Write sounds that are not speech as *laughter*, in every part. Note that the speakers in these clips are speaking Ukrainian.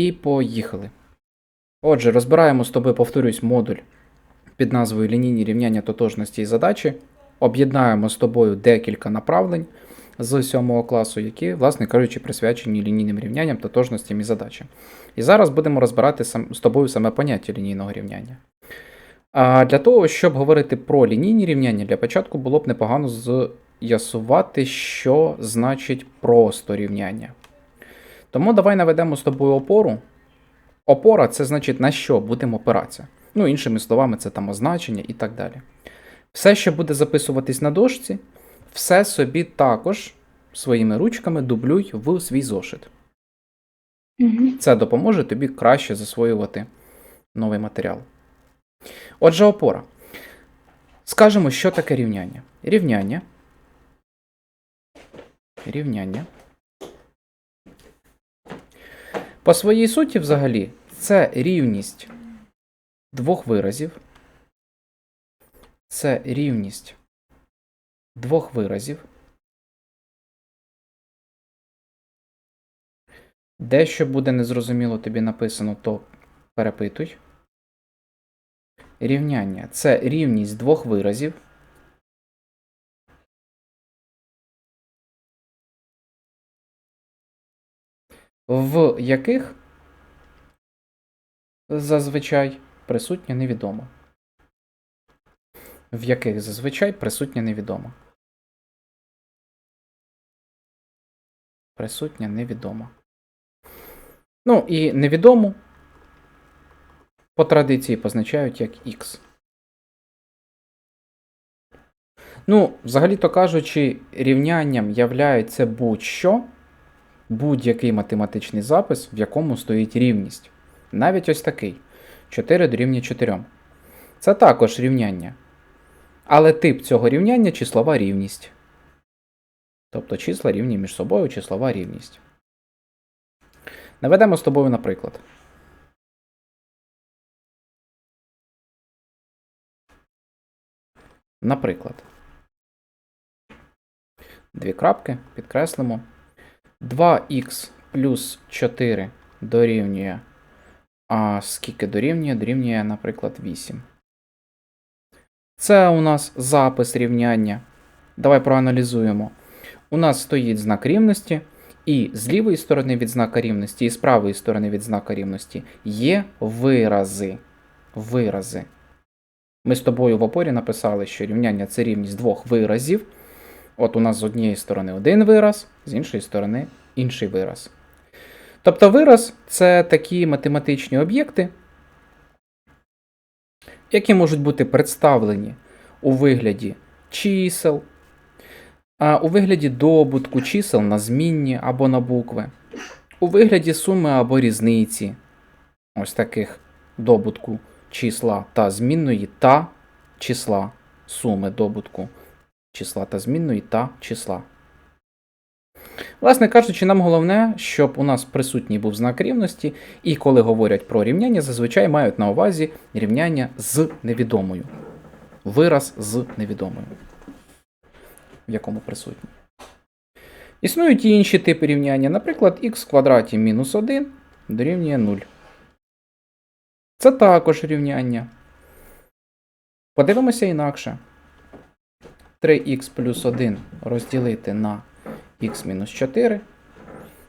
І поїхали. Отже, розбираємо з тобою, повторюсь, модуль під назвою Лінійні рівняння тотожності і задачі. Об'єднаємо з тобою декілька направлень з 7 класу, які, власне кажучи, присвячені лінійним рівнянням, тотожностям і задачам. І зараз будемо розбирати з тобою саме поняття лінійного рівняння. А для того, щоб говорити про лінійні рівняння, для початку було б непогано з'ясувати, що значить просто рівняння. Тому давай наведемо з тобою опору. Опора це значить на що будемо опиратися. Ну, іншими словами, це там означення і так далі. Все, що буде записуватись на дошці, все собі також своїми ручками дублюй в свій зошит. Угу. Це допоможе тобі краще засвоювати новий матеріал. Отже, опора. Скажемо, що таке рівняння. Рівняння. Рівняння. По своїй суті, взагалі, це рівність двох виразів. Це рівність двох виразів. Дещо буде незрозуміло тобі написано, то перепитуй. Рівняння це рівність двох виразів. В яких зазвичай присутнє невідомо. В яких зазвичай присутнє невідомо. Присутнє невідомо. Ну і невідому по традиції позначають як X. Ну, взагалі-то кажучи, рівнянням являється будь-що, будь-який математичний запис, в якому стоїть рівність. Навіть ось такий 4 дорівнює 4. Це також рівняння. Але тип цього рівняння числова рівність. Тобто числа рівні між собою, числова рівність. Наведемо з тобою наприклад. Наприклад. Дві крапки, підкреслимо. 2х плюс 4 дорівнює. А скільки дорівнює? Дорівнює, наприклад, 8. Це у нас запис рівняння. Давай проаналізуємо. У нас стоїть знак рівності, і з лівої сторони від знака рівності, і з правої сторони від знака рівності є вирази. Вирази. Ми з тобою в опорі написали, що рівняння це рівність двох виразів. От у нас з однієї сторони один вираз, з іншої сторони інший вираз. Тобто вираз це такі математичні об'єкти, які можуть бути представлені у вигляді чисел, у вигляді добутку чисел на змінні або на букви, у вигляді суми або різниці, ось таких добутку числа та змінної та числа, суми добутку числа та змінної та числа. Власне кажучи, нам головне, щоб у нас присутній був знак рівності, і коли говорять про рівняння, зазвичай мають на увазі рівняння з невідомою. Вираз з невідомою, в якому присутній. Існують і інші типи рівняння, наприклад, х в квадраті мінус 1 дорівнює 0. Це також рівняння. Подивимося інакше. 3х плюс 1 розділити на х мінус 4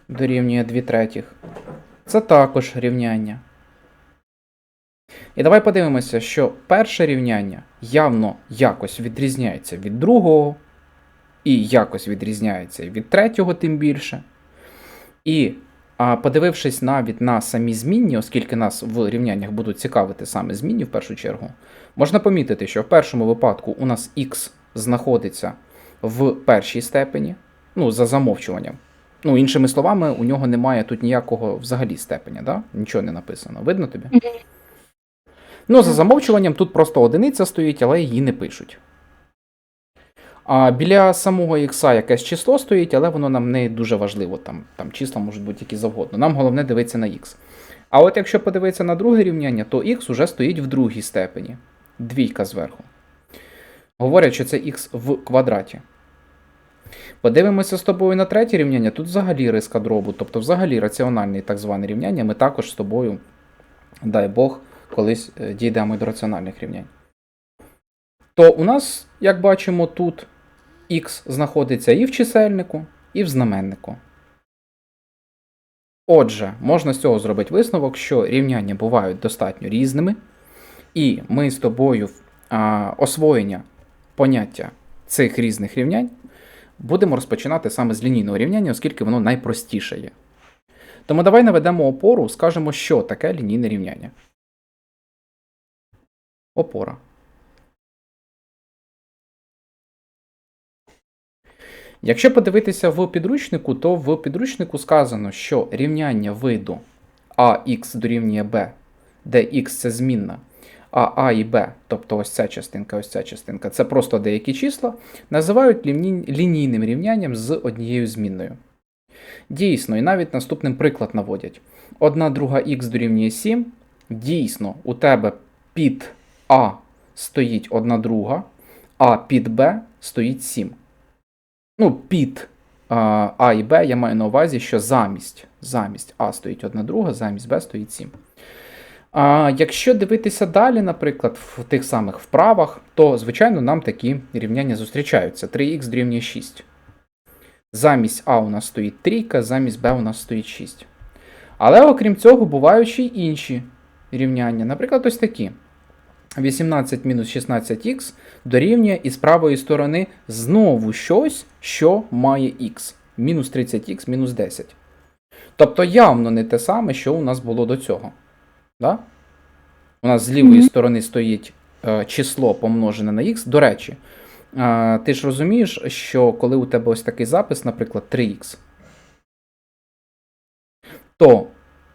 дорівнює 2 третіх. Це також рівняння. І давай подивимося, що перше рівняння явно якось відрізняється від другого, і якось відрізняється від третього, тим більше. І а, подивившись навіть на самі змінні, оскільки нас в рівняннях будуть цікавити саме змінні в першу чергу, можна помітити, що в першому випадку у нас х знаходиться в першій степені, ну, за замовчуванням. Ну, іншими словами, у нього немає тут ніякого взагалі степеня, да? нічого не написано. Видно тобі? Ну, за замовчуванням тут просто одиниця стоїть, але її не пишуть. А біля самого ікса якесь число стоїть, але воно нам не дуже важливо. Там, там числа можуть бути які завгодно. Нам головне дивитися на х. А от якщо подивитися на друге рівняння, то х уже стоїть в другій степені. Двійка зверху. Говорять, що це х в квадраті. Подивимося з тобою на третє рівняння. Тут взагалі риска дробу, тобто взагалі раціональне так зване рівняння. Ми також з тобою, дай Бог, колись е, дійдемо до раціональних рівнянь. То у нас, як бачимо, тут х знаходиться і в чисельнику, і в знаменнику. Отже, можна з цього зробити висновок, що рівняння бувають достатньо різними, і ми з тобою а, освоєння поняття цих різних рівнянь будемо розпочинати саме з лінійного рівняння, оскільки воно найпростіше є. Тому давай наведемо опору, скажемо, що таке лінійне рівняння. Опора. Якщо подивитися в підручнику, то в підручнику сказано, що рівняння виду ax дорівнює b, де x це змінна, а а і b, тобто ось ця частинка, ось ця частинка, це просто деякі числа, називають ліні- лінійним рівнянням з однією змінною. Дійсно, і навіть наступним приклад наводять. 1 друга х дорівнює 7. Дійсно, у тебе під А стоїть 1 друга, а під Б стоїть 7. Ну, під а, А і Б я маю на увазі, що замість, замість А стоїть 1 друга, замість Б стоїть 7. А якщо дивитися далі, наприклад, в тих самих вправах, то, звичайно, нам такі рівняння зустрічаються. 3х дорівнює 6. Замість А у нас стоїть трійка, замість Б у нас стоїть 6. Але окрім цього, бувають ще й інші рівняння. Наприклад, ось такі. 18 мінус 16х дорівнює із правої сторони знову щось, що має х. Мінус 30х мінус 10. Тобто явно не те саме, що у нас було до цього. Да? У нас з лівої Мгм. сторони стоїть е, число помножене на х. До речі, е, ти ж розумієш, що коли у тебе ось такий запис, наприклад, 3х, то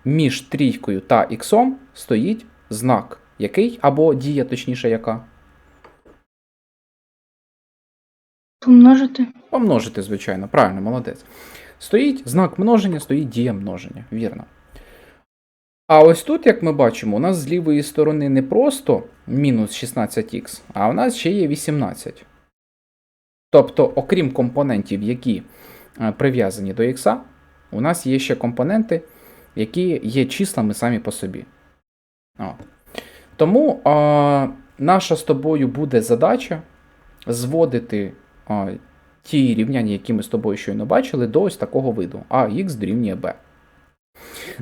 між трійкою та іксом стоїть знак який, або дія, точніше, яка. Помножити. Помножити, звичайно, правильно, молодець. Стоїть знак множення, стоїть дія множення. Вірно. А ось тут, як ми бачимо, у нас з лівої сторони не просто мінус 16х, а у нас ще є 18. Тобто, окрім компонентів, які е, прив'язані до х, у нас є ще компоненти, які є числами самі по собі. От. Тому а, наша з тобою буде задача зводити а, ті рівняння, які ми з тобою щойно бачили, до ось такого виду ax дорівнює b.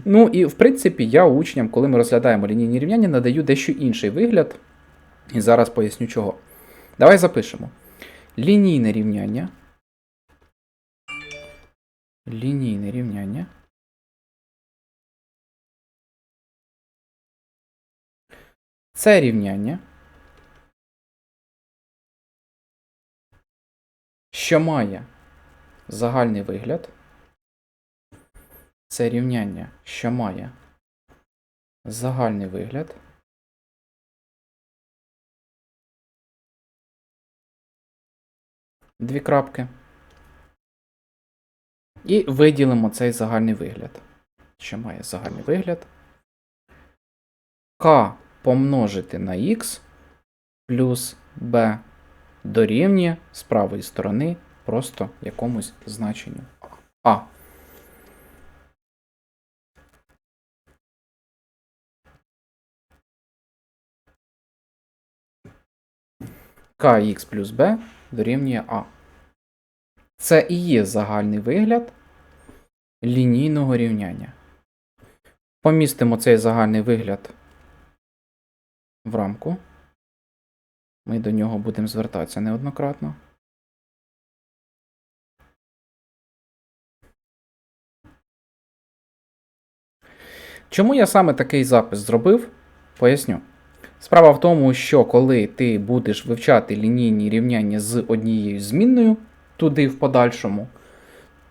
Ну і в принципі, я учням, коли ми розглядаємо лінійні рівняння, надаю дещо інший вигляд. І зараз поясню чого. Давай запишемо. Лінійне рівняння. Лінійне рівняння. Це рівняння, що має загальний вигляд. Це рівняння, що має загальний вигляд. Дві крапки. І виділимо цей загальний вигляд. Що має загальний вигляд. К помножити на х плюс b дорівнює з правої сторони просто якомусь значенню А. kx плюс b дорівнює А. Це і є загальний вигляд лінійного рівняння. Помістимо цей загальний вигляд в рамку. Ми до нього будемо звертатися неоднократно. Чому я саме такий запис зробив? Поясню. Справа в тому, що коли ти будеш вивчати лінійні рівняння з однією змінною туди в подальшому,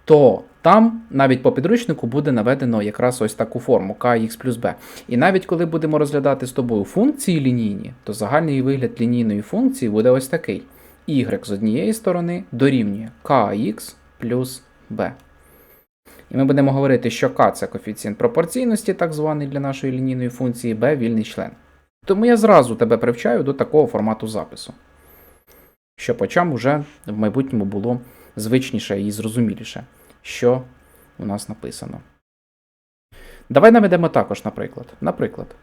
то там навіть по підручнику буде наведено якраз ось таку форму kx плюс b. І навіть коли будемо розглядати з тобою функції лінійні, то загальний вигляд лінійної функції буде ось такий. y з однієї сторони дорівнює kx плюс b. І ми будемо говорити, що k це коефіцієнт пропорційності, так званий для нашої лінійної функції, b вільний член. Тому я зразу тебе привчаю до такого формату запису. Щоб очам уже в майбутньому було звичніше і зрозуміліше, що у нас написано. Давай наведемо також, наприклад. Наприклад.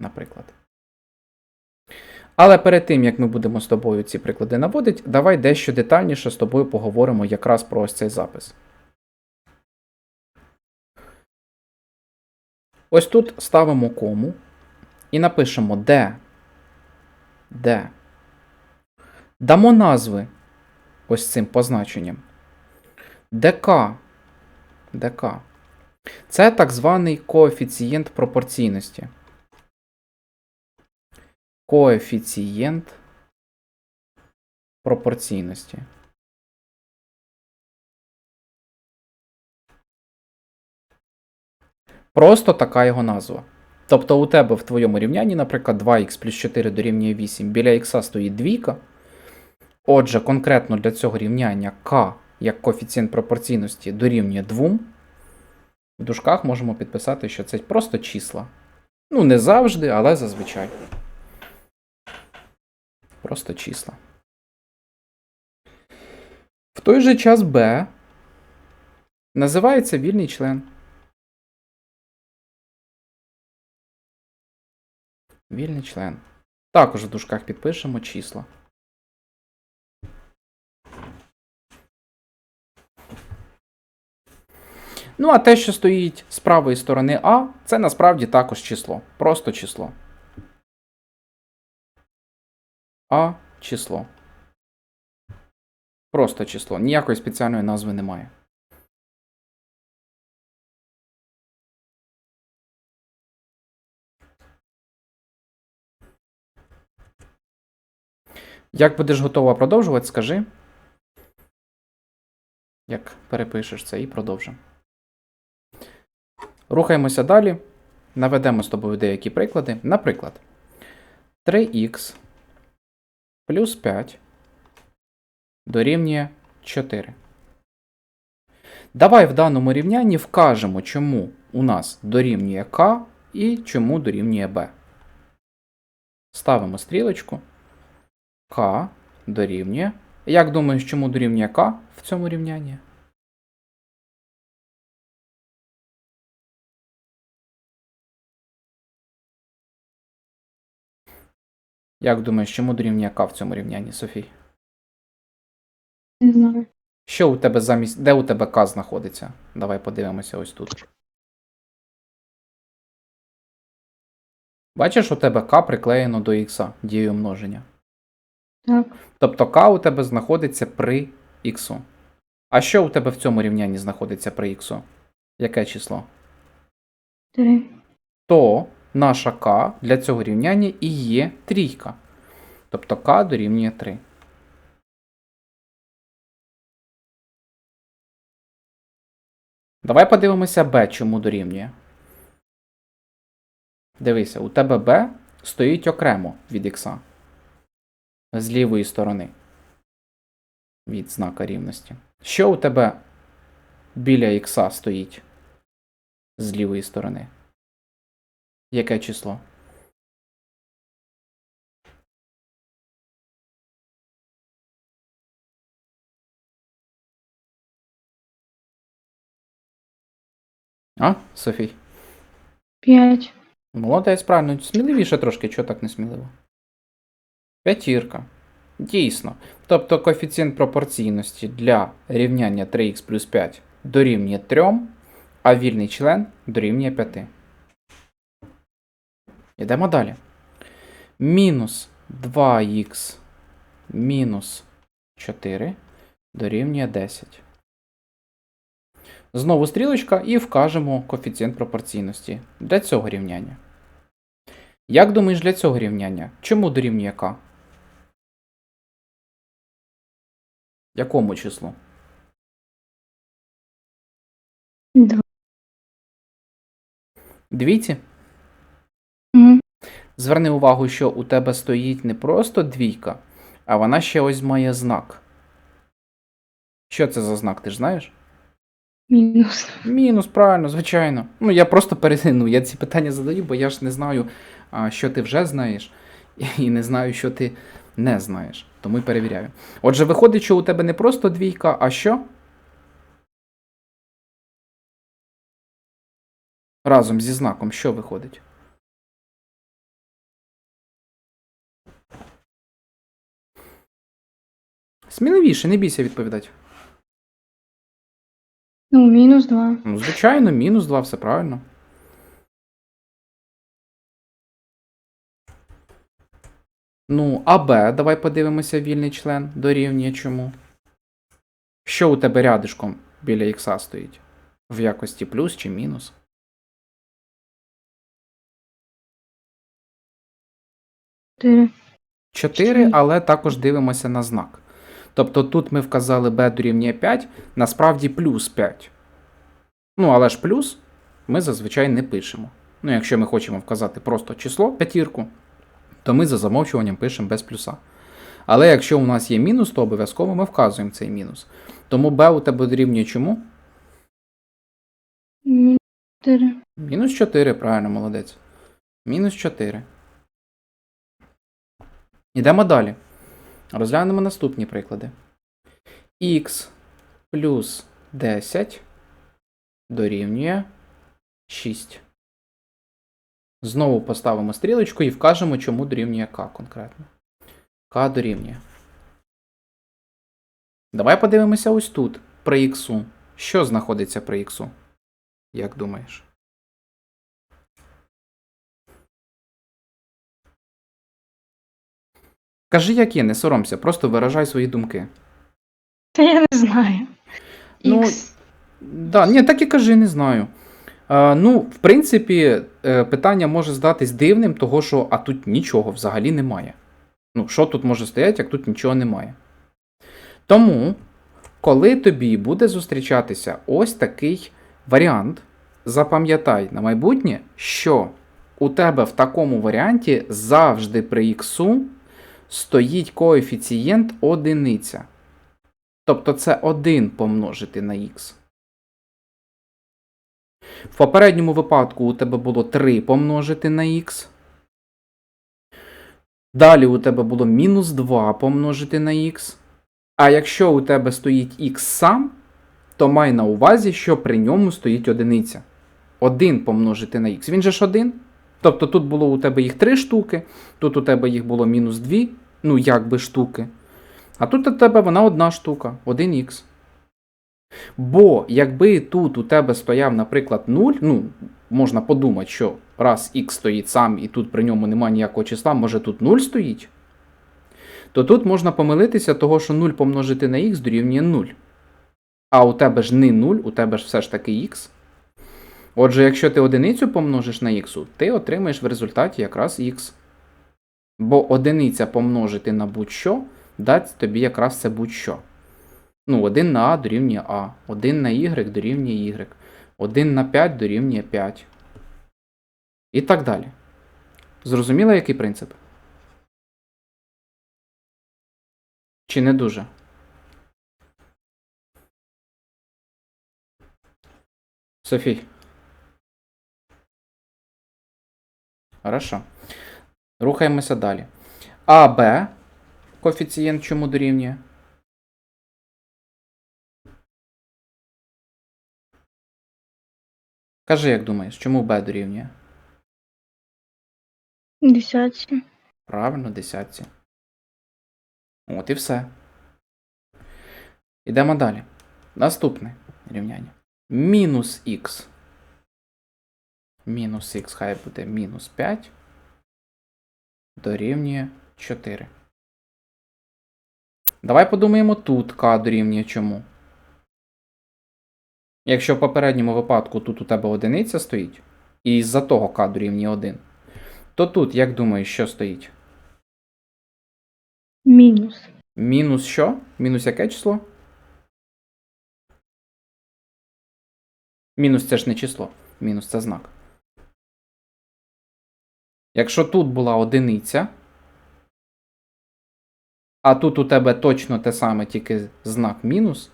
Наприклад. Але перед тим, як ми будемо з тобою ці приклади наводити, давай дещо детальніше з тобою поговоримо якраз про ось цей запис. Ось тут ставимо кому і напишемо де. Де. Дамо назви ось цим позначенням. ДК. ДК. Це так званий коефіцієнт пропорційності. Коефіцієнт пропорційності. Просто така його назва. Тобто у тебе в твоєму рівнянні, наприклад, 2х плюс 4 дорівнює 8, біля х стоїть двійка. Отже, конкретно для цього рівняння k як коефіцієнт пропорційності дорівнює 2. В дужках можемо підписати, що це просто числа. Ну, не завжди, але зазвичай. Просто числа. В той же час b називається вільний член. Вільний член. Також в дужках підпишемо числа. Ну, а те, що стоїть з правої сторони А, це насправді також число. Просто число. А число. Просто число. Ніякої спеціальної назви немає. Як будеш готова продовжувати, скажи. Як перепишеш це і продовжимо. Рухаємося далі. Наведемо з тобою деякі приклади. Наприклад, 3х плюс 5 дорівнює 4. Давай в даному рівнянні вкажемо, чому у нас дорівнює k і чому дорівнює b. Ставимо стрілочку. K дорівнює. Як думаєш, чому дорівнює k в цьому рівнянні? Як думаєш, чому дорівнює k в цьому рівнянні, Софій? Не знаю. Що у тебе замість. Де у тебе k знаходиться? Давай подивимося ось тут. Бачиш, у тебе k приклеєно до x дією множення. Так. Тобто k у тебе знаходиться при x. А що у тебе в цьому рівнянні знаходиться при x? Яке число? Три. То наша k для цього рівняння і є трійка. Тобто k дорівнює 3. Давай подивимося b, чому дорівнює. Дивися, у тебе b стоїть окремо від x. З лівої сторони. Від знака рівності. Що у тебе біля x стоїть з лівої сторони? Яке число? А, Софій? П'ять. Молодець, правильно. Сміливіше трошки, чого так не сміливо? П'ятірка. Дійсно. Тобто коефіцієнт пропорційності для рівняння 3х плюс 5 дорівнює 3, а вільний член дорівнює 5. Йдемо далі. Мінус 2х мінус 4 дорівнює 10. Знову стрілочка і вкажемо коефіцієнт пропорційності для цього рівняння. Як думаєш для цього рівняння? Чому дорівнює k? Якому числу? Два. Двійці? Угу. Зверни увагу, що у тебе стоїть не просто двійка, а вона ще ось має знак. Що це за знак, ти ж знаєш? Мінус. Мінус, правильно, звичайно. Ну, я просто перетину. *laughs* Я ці питання задаю, бо я ж не знаю, що ти вже знаєш, і не знаю, що ти Не знаєш. Тому й перевіряю. Отже, виходить, що у тебе не просто двійка, а що? Разом зі знаком що виходить? Сміливіше, не бійся відповідати. Ну, мінус 2. Ну, звичайно, мінус 2, все правильно. Ну, а Б, давай подивимося, вільний член дорівнює чому. Що у тебе рядишком біля ікса стоїть? В якості плюс чи мінус? 4. 4, Чотири. але також дивимося на знак. Тобто тут ми вказали b дорівнює 5, насправді плюс 5. Ну, але ж плюс ми зазвичай не пишемо. Ну, якщо ми хочемо вказати просто число, п'ятірку, то ми за замовчуванням пишемо без плюса. Але якщо у нас є мінус, то обов'язково ми вказуємо цей мінус. Тому b у тебе дорівнює чому? Мінус 4. Мінус 4, правильно, молодець. Мінус 4. Йдемо далі. Розглянемо наступні приклади. Х плюс 10 дорівнює 6. Знову поставимо стрілочку і вкажемо, чому дорівнює k конкретно. k дорівнює. Давай подивимося ось тут, при х. Що знаходиться при х? Як думаєш? Кажи, як є, не соромся, просто виражай свої думки. Та я не знаю. Ну. Да, ні, так і кажи, не знаю. А, ну, в принципі, е, питання може здатись дивним, того що а тут нічого взагалі немає. Ну, що тут може стояти, як тут нічого немає. Тому, коли тобі буде зустрічатися ось такий варіант, запам'ятай на майбутнє, що у тебе в такому варіанті завжди при іксу стоїть коефіцієнт одиниця. Тобто це 1 помножити на х. В попередньому випадку у тебе було 3 помножити на х. Далі у тебе було мінус 2 помножити на х. А якщо у тебе стоїть х сам, то май на увазі, що при ньому стоїть одиниця. 1 помножити на х. Він же ж 1. Тобто тут було у тебе їх 3 штуки, тут у тебе їх було мінус 2, ну якби штуки. А тут у тебе вона одна штука, 1х. Бо якби тут у тебе стояв, наприклад, 0, ну, можна подумати, що раз х стоїть сам і тут при ньому немає ніякого числа, може тут 0 стоїть, то тут можна помилитися, того, що 0 помножити на х дорівнює 0. А у тебе ж не 0, у тебе ж все ж таки х. Отже, якщо ти одиницю помножиш на х, ти отримаєш в результаті якраз х. Бо одиниця помножити на будь-що дасть тобі якраз це будь-що. Ну, 1 на А дорівнює А, 1 на Y дорівнює Y, 1 на 5 дорівнює 5. І так далі. Зрозуміло, який принцип? Чи не дуже? Софій. Хорошо. Рухаємося далі. АБ коефіцієнт чому дорівнює? Кажи, як думаєш, чому Б дорівнює? Десятці. Правильно, десятці. От і все. Ідемо далі. Наступне рівняння. Мінус х. Мінус х хай буде мінус 5. Дорівнює 4. Давай подумаємо тут k дорівнює чому. Якщо в попередньому випадку тут у тебе одиниця стоїть, і із-за того k дорівнює 1, то тут, як думаєш, що стоїть? Мінус. Мінус що? Мінус яке число? Мінус це ж не число. Мінус це знак. Якщо тут була одиниця, а тут у тебе точно те саме, тільки знак мінус,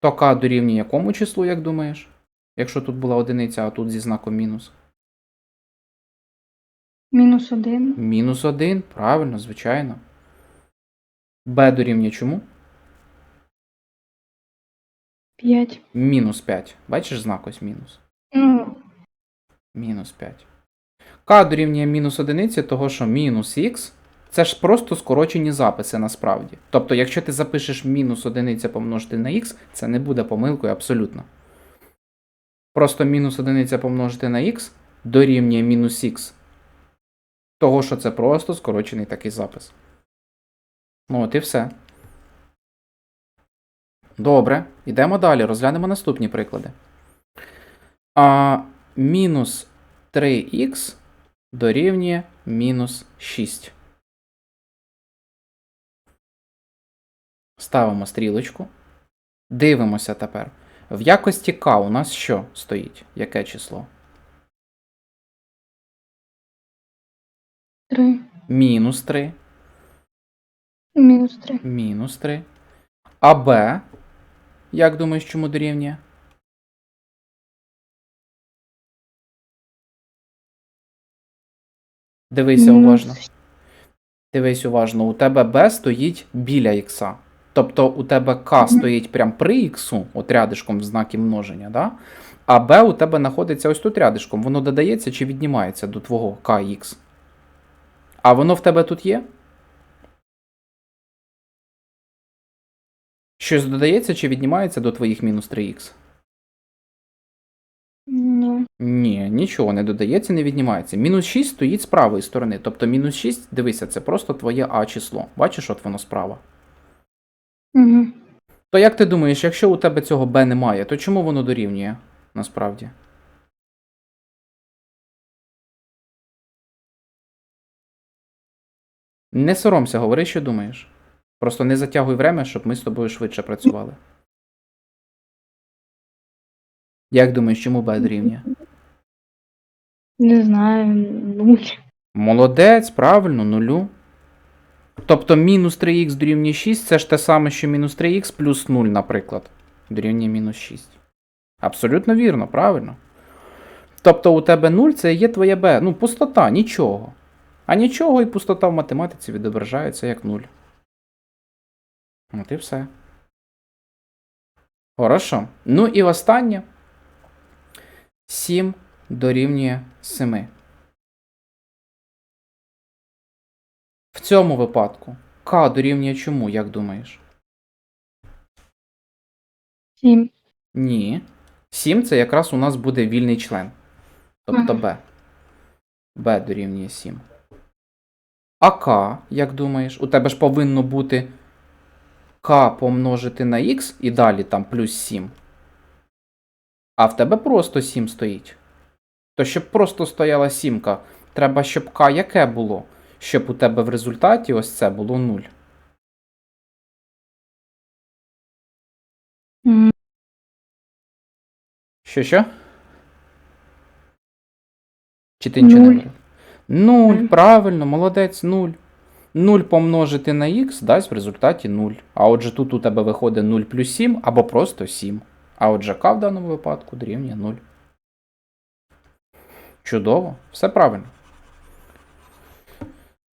то k дорівнює якому числу, як думаєш? Якщо тут була одиниця, а тут зі знаком мінус. Мінус один. Мінус 1, правильно, звичайно. b дорівнює чому? П'ять. Мінус 5. Бачиш знак ось мінус. Ну, Мінус 5. k дорівнює мінус одиниці, того що мінус х це ж просто скорочені записи насправді. Тобто, якщо ти запишеш мінус одиниця помножити на х, це не буде помилкою абсолютно. Просто мінус одиниця помножити на х дорівнює мінус х. Того, що це просто скорочений такий запис. Ну, от і все. Добре, йдемо далі, розглянемо наступні приклади. А мінус 3х дорівнює мінус 6. Ставимо стрілочку. Дивимося тепер. В якості k у нас що стоїть? Яке число? три. Мінус 3. Мінус три. Мінус 3. А b, як думаєш, чому дорівнює? Дивися уважно. Дивись уважно, у тебе b стоїть біля х. Тобто у тебе k стоїть прямо при х, от рядишком в знакі множення, да? а b у тебе знаходиться ось тут рядишком. Воно додається чи віднімається до твого kx. А воно в тебе тут є? Щось додається чи віднімається до твоїх мінус 3х? Ні. Ні, нічого не додається, не віднімається. Мінус 6 стоїть з правої сторони. Тобто мінус 6, дивися, це просто твоє А число. Бачиш, от воно справа. Угу. То як ти думаєш, якщо у тебе цього Б немає, то чому воно дорівнює насправді? Не соромся, говори, що думаєш. Просто не затягуй время, щоб ми з тобою швидше працювали. Як думаєш, чому Б дорівнює? Не знаю. Нуль. Молодець, правильно, нулю. Тобто мінус 3х дорівнює 6 це ж те саме, що мінус 3х плюс 0, наприклад. Дорівнює мінус 6. Абсолютно вірно, правильно. Тобто у тебе 0 це є твоє b. Ну, пустота, нічого. А нічого і пустота в математиці відображається як 0. От і все. Хорошо. Ну і останнє. 7 дорівнює 7. В цьому випадку k дорівнює чому, як думаєш? Сім. Ні. 7 це якраз у нас буде вільний член. Тобто b. b дорівнює 7. А k, як думаєш, у тебе ж повинно бути k помножити на x і далі там плюс 7. А в тебе просто 7 стоїть. То щоб просто стояла сімка, треба, щоб k яке було? Щоб у тебе в результаті ось це було 0. М, Що що? Чи ти нічого не говорив? Нуль, Нуль. правильно, молодець, нуль. 0 помножити на х дасть в результаті 0. А отже, тут у тебе виходить 0 плюс 7 або просто 7. А отже, k в даному випадку дорівнює 0. Чудово, все правильно.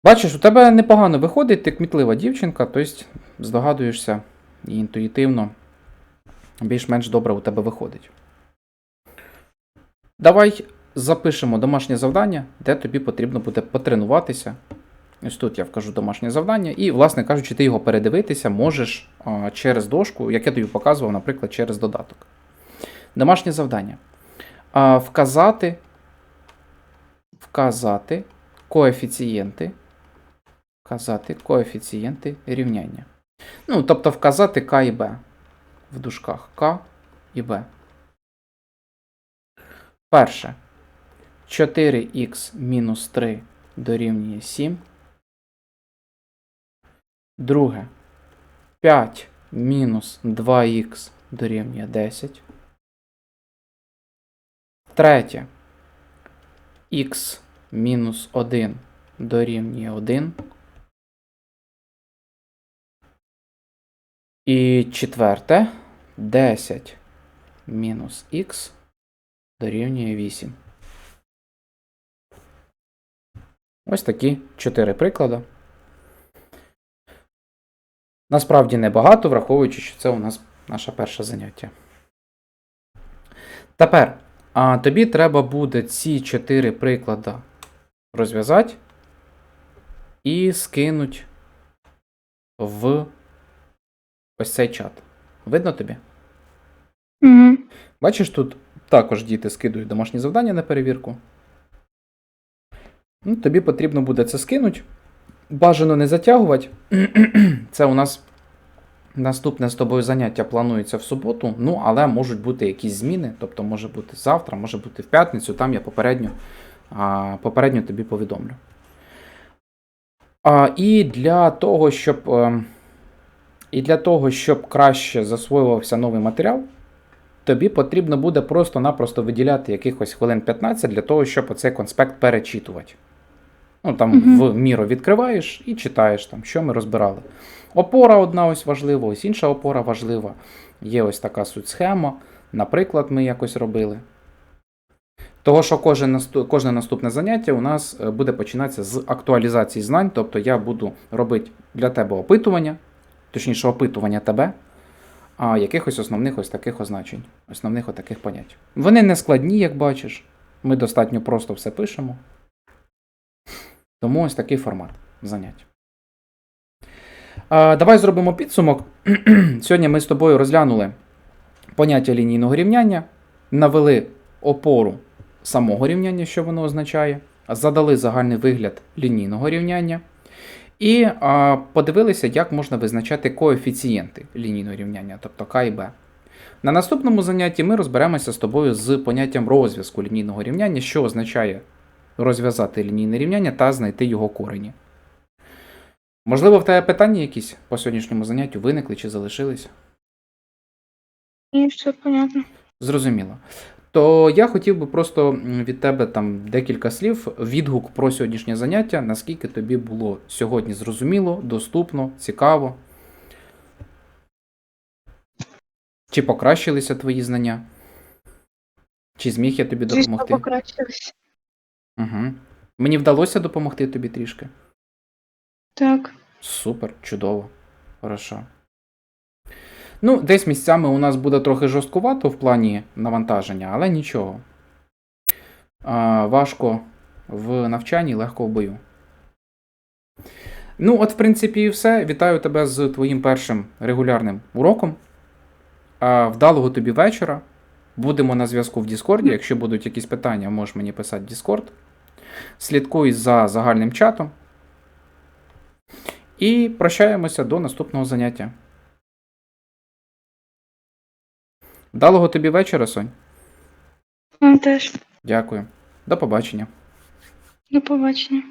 Бачиш, у тебе непогано виходить, ти кмітлива дівчинка, тобто здогадуєшся і інтуїтивно більш-менш добре у тебе виходить. Давай запишемо домашнє завдання, де тобі потрібно буде потренуватися. Ось тут я вкажу домашнє завдання, і, власне кажучи, ти його передивитися можеш через дошку, як я тобі показував, наприклад, через додаток. Домашнє завдання. Вказати, вказати коефіцієнти. Вказати коефіцієнти рівняння. Ну, тобто вказати К і Б в дужках К і Б. Перше. 4х мінус 3 дорівнює 7. Друге. 5 мінус 2х дорівнює 10. Третє. х мінус 1 дорівнює 1. І четверте. 10 мінус х дорівнює 8. Ось такі чотири приклади. Насправді небагато, враховуючи, що це у нас наше перше заняття. Тепер а, тобі треба буде ці чотири приклади розв'язати і скинути в ось цей чат. Видно тобі? Угу. Бачиш, тут також діти скидують домашні завдання на перевірку. Ну, тобі потрібно буде це скинути. Бажано не затягувати. *clears throat* Це у нас наступне з тобою заняття планується в суботу, ну, але можуть бути якісь зміни, тобто може бути завтра, може бути в п'ятницю, там я попередньо, а, попередньо тобі повідомлю. А, і для того, щоб. І для того, щоб краще засвоювався новий матеріал, тобі потрібно буде просто-напросто виділяти якихось хвилин 15 для того, щоб оцей конспект перечитувати. Ну, там Мгм. в міру відкриваєш і читаєш, там, що ми розбирали. Опора одна ось важлива, ось інша опора важлива. Є ось така суть схема. Наприклад, ми якось робили. Того, що кожен, кожне наступне заняття у нас е, буде починатися з актуалізації знань, тобто я буду робити для тебе опитування, точніше, опитування тебе, а якихось основних ось таких означень, основних ось таких понять. Вони не складні, як бачиш. Ми достатньо просто все пишемо. Тому ось такий формат занять. Давай зробимо підсумок. *clears throat* Сьогодні ми з тобою розглянули поняття лінійного рівняння, навели опору самого рівняння, що воно означає, задали загальний вигляд лінійного рівняння. І а, подивилися, як можна визначати коефіцієнти лінійного рівняння, тобто К і Б. На наступному занятті ми розберемося з тобою з поняттям розв'язку лінійного рівняння, що означає розв'язати лінійне рівняння та знайти його корені. Можливо, в тебе питання якісь по сьогоднішньому заняттю виникли чи залишились? І все понятно. Зрозуміло. То я хотів би просто від тебе там декілька слів, відгук про сьогоднішнє заняття, наскільки тобі було сьогодні зрозуміло, доступно, цікаво. Чи покращилися твої знання? Чи зміг я тобі Звісно, допомогти? покращилось. Угу. Мені вдалося допомогти тобі трішки. Так. Супер, чудово. Хорошо. Ну, десь місцями у нас буде трохи жорсткувато в плані навантаження, але нічого. А, важко в навчанні, легко в бою. Ну, от, в принципі, і все. Вітаю тебе з твоїм першим регулярним уроком. А, вдалого тобі вечора. Будемо на зв'язку в Діскорді. Якщо будуть якісь питання, можеш мені писати в Діскорд. Слідкуй за загальним чатом. І прощаємося до наступного заняття. Вдалого тобі вечора, Сонь. Вам теж. Дякую. До побачення. До побачення.